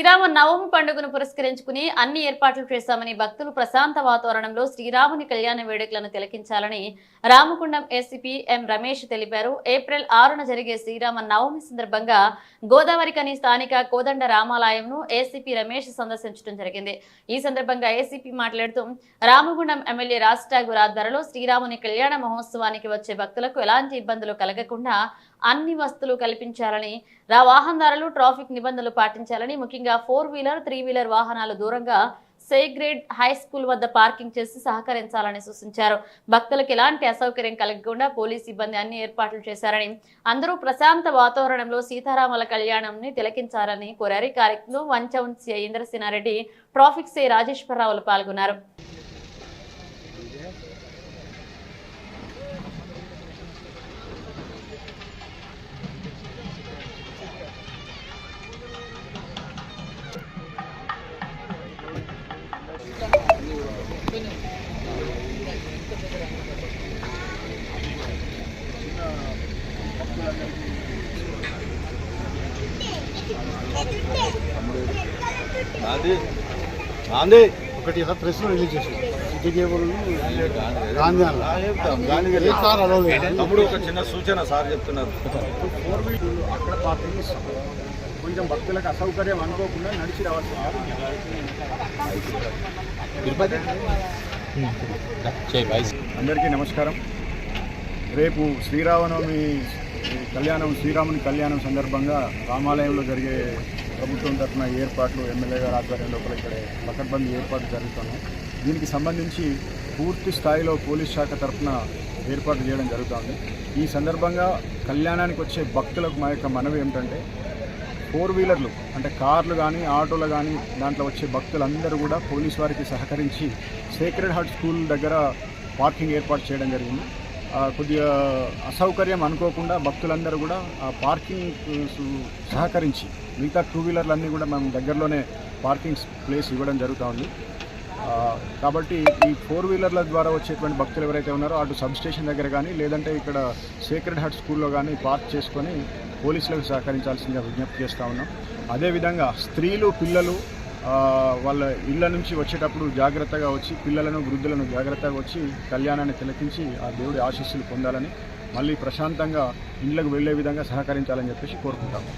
శ్రీరామ నవమి పండుగను పురస్కరించుకుని అన్ని ఏర్పాట్లు చేశామని భక్తులు ప్రశాంత వాతావరణంలో శ్రీరాముని కళ్యాణ వేడుకలను తిలకించాలని రామగుండం ఏసీపీ ఎం రమేష్ తెలిపారు. ఏప్రిల్ ఆరున జరిగే శ్రీరామ నవమి సందర్భంగా గోదావరికని స్థానిక కోదండ రామాలయంను ఏసీపీ రమేష్ సందర్శించడం జరిగింది. ఈ సందర్భంగా ఏసీపీ మాట్లాడుతూ రామగుండం ఎమ్మెల్యే రాజ్ ఠాగూర్ ఆధ్వర్యంలో శ్రీరాముని కళ్యాణ మహోత్సవానికి వచ్చే భక్తులకు ఎలాంటి ఇబ్బందులు కలగకుండా అన్ని వస్తువులు కల్పించాలని రా వాహనదారులు ట్రాఫిక్ నిబంధనలు పాటించాలని ముఖ్యంగా ఫోర్ వీలర్ త్రీ వీలర్ వాహనాలు దూరంగా సేగ్రేడ్ హై స్కూల్ వద్ద పార్కింగ్ చేసి సహకరించాలని సూచించారు. భక్తులకు ఎలాంటి అసౌకర్యం కలగకుండా పోలీస్ సిబ్బంది అన్ని ఏర్పాట్లు చేశారని అందరూ ప్రశాంత వాతావరణంలో సీతారాముల కళ్యాణంని తిలకించాలని కోరారు. ఈ కార్యక్రమంలో one town CI Indrasena Reddy traffic CI రాజేశ్వరరావులు పాల్గొన్నారు. గాంధీ. ఒకటి ఇలా ప్రెస్ రిలీజ్ చేసి. తమ్ముడు ఒక చిన్న సూచన సార్ చెప్తున్నారు. ఫోర్ వీలర్ అక్కడ పార్కింగ్ ఇస్తాం కొంచెం భక్తులకు అసౌకర్యం అనుకోకుండా నడిచి రావాల్సి అందరికీ నమస్కారం. రేపు శ్రీరామనవమి కళ్యాణం శ్రీరాముని కళ్యాణం సందర్భంగా రామాలయంలో జరిగే ప్రభుత్వం తరఫున ఏర్పాట్లు ఎమ్మెల్యే గారి ఆధ్వర్యం లోపల ఇక్కడ పకడ్బందీ ఏర్పాట్లు జరుగుతున్నాయి దీనికి సంబంధించి పూర్తి స్థాయిలో పోలీస్ శాఖ తరఫున ఏర్పాటు చేయడం జరుగుతుంది. ఈ సందర్భంగా కళ్యాణానికి వచ్చే భక్తులకు మా యొక్క మనవి ఏమిటంటే ఫోర్ వీలర్లు అంటే కార్లు కానీ ఆటోలు కానీ దాంట్లో వచ్చే భక్తులందరూ కూడా పోలీస్ వారికి సహకరించి సేక్రెడ్ హార్ట్ స్కూల్ దగ్గర పార్కింగ్ ఏర్పాటు చేయడం జరిగింది. కొద్దిగా అసౌకర్యం అనుకోకుండా భక్తులందరూ కూడా ఆ పార్కింగ్ సహకరించి మిగతా టూ వీలర్లన్నీ కూడా మేము దగ్గరలోనే పార్కింగ్ ప్లేస్ ఇవ్వడం జరుగుతూ ఉంది. కాబట్టి ఈ ఫోర్ వీలర్ల ద్వారా వచ్చేటువంటి భక్తులు ఎవరైతే ఉన్నారో అటు సబ్ స్టేషన్ దగ్గర కానీ లేదంటే ఇక్కడ సేక్రెడ్ హార్ట్ స్కూల్లో కానీ పార్క్ చేసుకొని పోలీసులకు సహకరించాల్సిందిగా విజ్ఞప్తి చేస్తూ ఉన్నాం. అదేవిధంగా స్త్రీలు పిల్లలు వాళ్ళ ఇళ్ళ నుంచి వచ్చేటప్పుడు జాగ్రత్తగా వచ్చి పిల్లలను వృద్ధులను జాగ్రత్తగా వచ్చి కళ్యాణాన్ని తిలకించి ఆ దేవుడి ఆశీస్సులు పొందాలని మళ్ళీ ప్రశాంతంగా ఇళ్ళకు వెళ్ళే విధంగా సహకరించాలని చెప్పేసి కోరుకుంటాము.